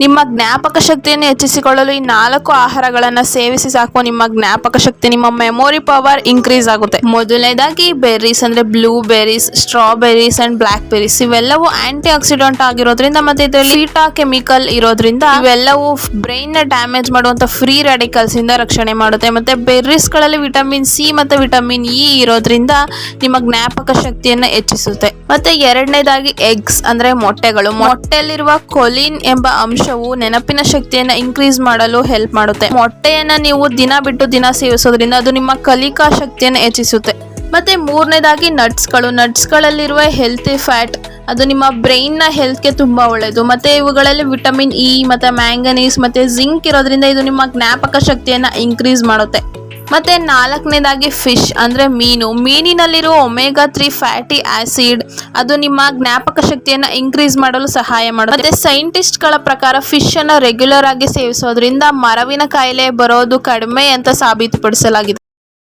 ನಿಮ್ಮ ಜ್ಞಾಪಕ ಶಕ್ತಿಯನ್ನು ಹೆಚ್ಚಿಸಿಕೊಳ್ಳಲು ಈ ನಾಲ್ಕು ಆಹಾರಗಳನ್ನು ಸೇವಿಸಿ ಸಾಕು. ನಿಮ್ಮ ಜ್ಞಾಪಕ ಶಕ್ತಿ, ನಿಮ್ಮ ಮೆಮೊರಿ ಪವರ್ ಇನ್ಕ್ರೀಸ್ ಆಗುತ್ತೆ. ಮೊದಲನೇದಾಗಿ ಬೆರ್ರೀಸ್ ಅಂದ್ರೆ blue berries strawberries and block berries ಇವೆಲ್ಲವೂ ಆಂಟಿ ಆಕ್ಸಿಡೆಂಟ್ ಆಗಿರೋದ್ರಿಂದ ಮತ್ತೆ ಇದರಲ್ಲಿ ಸೀಟಾ ಕೆಮಿಕಲ್ ಇರೋದ್ರಿಂದ ಇವೆಲ್ಲವೂ ಬ್ರೈನ್ನ ಡ್ಯಾಮೇಜ್ ಮಾಡುವಂತ ಫ್ರೀ ರೆಡಿಕಲ್ಸ್ ಇಂದ ರಕ್ಷಣೆ ಮಾಡುತ್ತೆ. ಮತ್ತೆ ಬೆರ್ರೀಸ್ಗಳಲ್ಲಿ ವಿಟಮಿನ್ ಸಿ ಮತ್ತೆ ವಿಟಮಿನ್ ಇ ಇರೋದ್ರಿಂದ ನಿಮ್ಮ ಜ್ಞಾಪಕ ಶಕ್ತಿಯನ್ನ ಹೆಚ್ಚಿಸುತ್ತೆ. ಮತ್ತೆ ಎರಡನೇದಾಗಿ ಎಗ್ಸ್ ಅಂದ್ರೆ ಮೊಟ್ಟೆಗಳು. ಮೊಟ್ಟೆಯಲ್ಲಿರುವ ಕೊಲಿನ್ ಎಂಬ ಅಂಶವು ನೆನಪಿನ ಶಕ್ತಿಯನ್ನ ಇನ್ಕ್ರೀಸ್ ಮಾಡಲು ಹೆಲ್ಪ್ ಮಾಡುತ್ತೆ. ಮೊಟ್ಟೆಯನ್ನ ನೀವು ದಿನ ಬಿಟ್ಟು ದಿನ ಸೇವಿಸೋದ್ರಿಂದ ಅದು ನಿಮ್ಮ ಕಲಿಕಾ ಶಕ್ತಿಯನ್ನು ಹೆಚ್ಚಿಸುತ್ತೆ. ಮತ್ತೆ ಮೂರನೇದಾಗಿ ನಟ್ಸ್ಗಳು ನಟ್ಸ್ಗಳಲ್ಲಿರುವ ಹೆಲ್ತಿ ಫ್ಯಾಟ್ ಅದು ನಿಮ್ಮ ಬ್ರೈನ್ನ ಹೆಲ್ತ್ಗೆ ತುಂಬಾ ಒಳ್ಳೆಯದು ಮತ್ತೆ ಇವುಗಳಲ್ಲಿ ವಿಟಮಿನ್ ಇ ಮತ್ತೆ ಮ್ಯಾಂಗನೀಸ್ ಮತ್ತೆ ಜಿಂಕ್ ಇರೋದ್ರಿಂದ ಇದು ನಿಮ್ಮ ಜ್ಞಾಪಕ ಶಕ್ತಿಯನ್ನ ಇನ್ಕ್ರೀಸ್ ಮಾಡುತ್ತೆ. ಮತ್ತೆ ನಾಲ್ಕನೇದಾಗಿ ಫಿಶ್, ಅಂದ್ರೆ ಮೀನು. ಮೀನಿನಲ್ಲಿರುವ ಒಮೆಗಾ ತ್ರೀ ಫ್ಯಾಟಿ ಆಸಿಡ್, ಅದು ನಿಮ್ಮ ಜ್ಞಾಪಕ ಶಕ್ತಿಯನ್ನ ಇನ್ಕ್ರೀಸ್ ಮಾಡಲು ಸಹಾಯ ಮಾಡುತ್ತೆ. ಮತ್ತೆ ಸೈಂಟಿಸ್ಟ್ಗಳ ಪ್ರಕಾರ ಫಿಶ್ ಅನ್ನು ರೆಗ್ಯುಲರ್ ಆಗಿ ಸೇವಿಸೋದ್ರಿಂದ ಮರವಿನ ಕಾಯಿಲೆ ಬರೋದು ಕಡಿಮೆ ಅಂತ ಸಾಬೀತುಪಡಿಸಲಾಗಿದೆ.